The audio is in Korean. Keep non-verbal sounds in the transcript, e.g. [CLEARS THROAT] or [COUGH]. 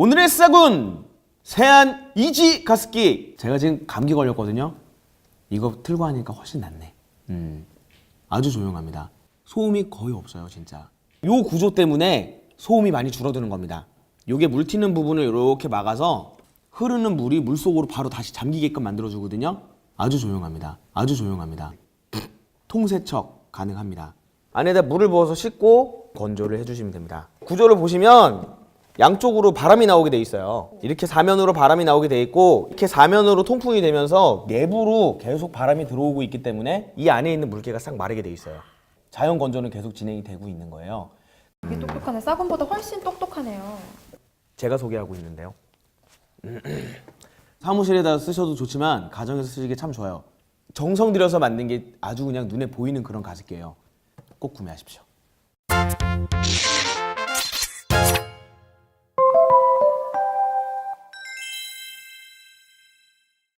오늘의 싸군 세안 이지 가습기. 제가 지금 감기 걸렸거든요. 이거 틀고 하니까 훨씬 낫네. 음, 아주 조용합니다. 소음이 거의 없어요, 진짜. 요 구조 때문에 소음이 많이 줄어드는 겁니다. 요게 물 튀는 부분을 이렇게 막아서 흐르는 물이 물 속으로 바로 다시 잠기게끔 만들어주거든요. 아주 조용합니다. 아주 조용합니다. 통세척 가능합니다. 안에다 물을 부어서 씻고 건조를 해주시면 됩니다. 구조를 보시면 양쪽으로 바람이 나오게 돼 있어요. 이렇게 사면으로 바람이 나오게 돼 있고 이렇게 사면으로 통풍이 되면서 내부로 계속 바람이 들어오고 있기 때문에 이 안에 있는 물기가 싹 마르게 돼 있어요. 자연 건조는 계속 진행이 되고 있는 거예요. 이게 똑똑하네. 싸군보다 훨씬 똑똑하네요. 제가 소개하고 있는데요. [CLEARS THROAT] 사무실에다 쓰셔도 좋지만 가정에서 쓰시기 참 좋아요. 정성 들여서 만든 게 아주 그냥 눈에 보이는 그런 가습기예요. 꼭 구매하십시오.